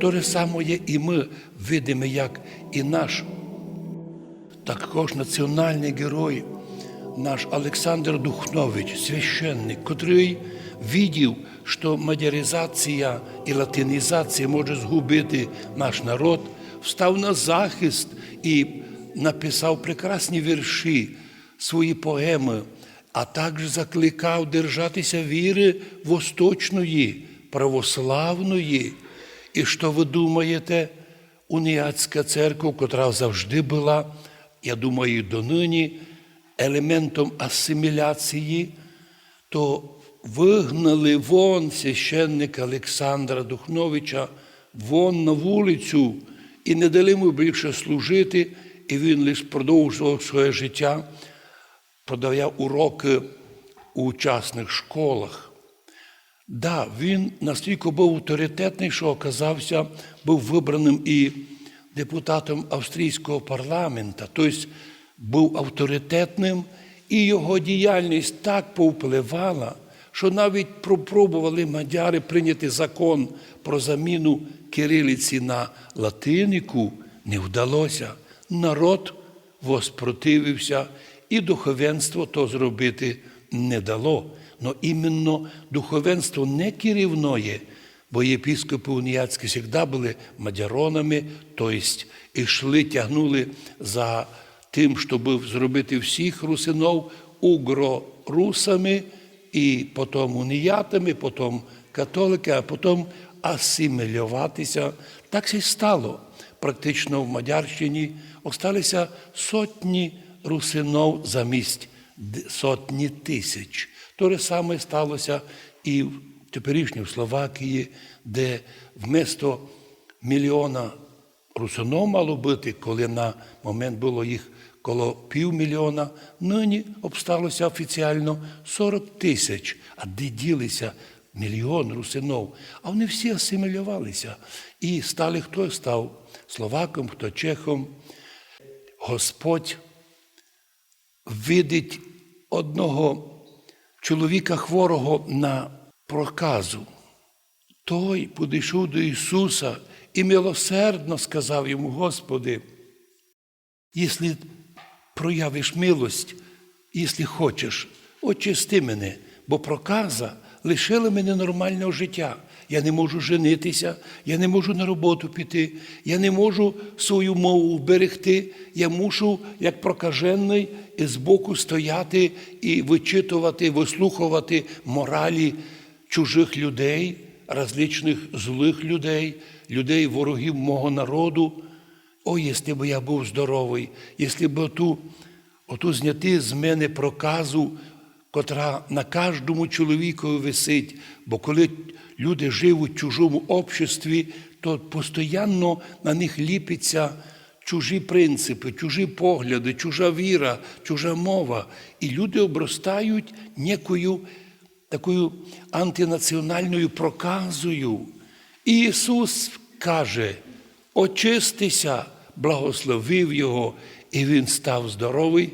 То же саме і ми видимо, як і наш також національний герой, наш Олександр Духнович, священник, котрий видів, що мадяризація і латинізація може згубити наш народ, встав на захист і написав прекрасні вірші, свої поеми, а також закликав держатися віри восточної, православної. І що ви думаєте, уніатська церква, котра завжди була, я думаю, донині елементом асиміляції, то вигнали вон священника Олександра Духновича вон на вулицю і не дали йому більше служити, і він лише продовжував своє життя, подавав уроки у частних школах. Да, він настільки був авторитетний, що оказався, був вибраним і депутатом австрійського парламента, тобто був авторитетним, і його діяльність так повпливала, що навіть пропробували мадяри прийняти закон про заміну кирилиці на латинику, не вдалося. Народ воспротивився, і духовенство то зробити не дало. Но іменно духовенство не керівної, бо єпіскопи уніяцькі завжди були мадяронами, тобто йшли, тягнули за тим, щоб зробити всіх русинов угро-русами, і потім уніятами, потім католики, а потім асимілюватися. Так і стало. Практично в Мадярщині осталися сотні русинов замість сотні тисяч. То же саме сталося і в теперішній Словакії, де вместо мільйона русинов мало бути, коли на момент було їх коло півмільйона, нині обсталося офіціально 40 тисяч. А де ділися мільйон русинов? А вони всі асимілювалися. І стали хто став словаком, хто чехом. Господь видить одного чоловіка хворого на проказу. Той підійшов до Ісуса і милосердно сказав йому, Господи, якщо проявиш милость, якщо хочеш, очисти мене, бо проказа лишила мене нормального життя. Я не можу женитися, я не можу на роботу піти, я не можу свою мову вберегти. Я мушу, як прокажений, з боку стояти і вичитувати, вислухувати моралі чужих людей, различних злих людей, людей, ворогів мого народу. О, якщо б я був здоровий, якщо б оту, оту зняти з мене проказу, котра на кожному чоловікові висить, бо коли люди живуть в чужому обществі, то постійно на них ліпиться чужі принципи, чужі погляди, чужа віра, чужа мова. І люди обростають некою такою антинаціональною проказою. І Ісус каже, очистися, благословив Його, і Він став здоровий.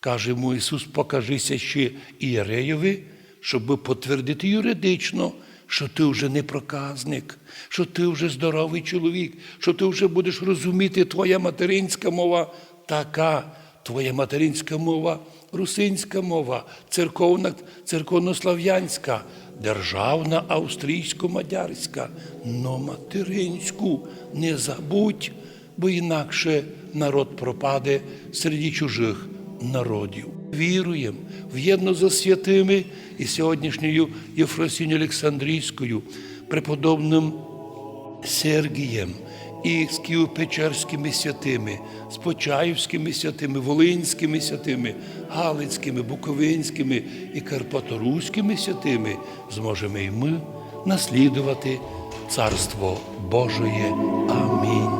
Каже йому Ісус, покажися ще Ієреєві, щоб потвердити юридично, що ти вже не проказник, що ти вже здоровий чоловік, що ти вже будеш розуміти, твоя материнська мова така, твоя материнська мова, русинська мова, церковна, церковнослав'янська, державна австрійсько-мадярська, но материнську не забудь, бо інакше народ пропаде серед чужих народів. Віруємо в єдно за святими і сьогоднішньою Єфросіню Олександрійською, преподобним Сергієм і з Києво-Печерськими святими, з Почаївськими святими, Волинськими святими, Галицькими, Буковинськими і Карпаторуськими святими зможемо і ми наслідувати Царство Божоє. Амінь.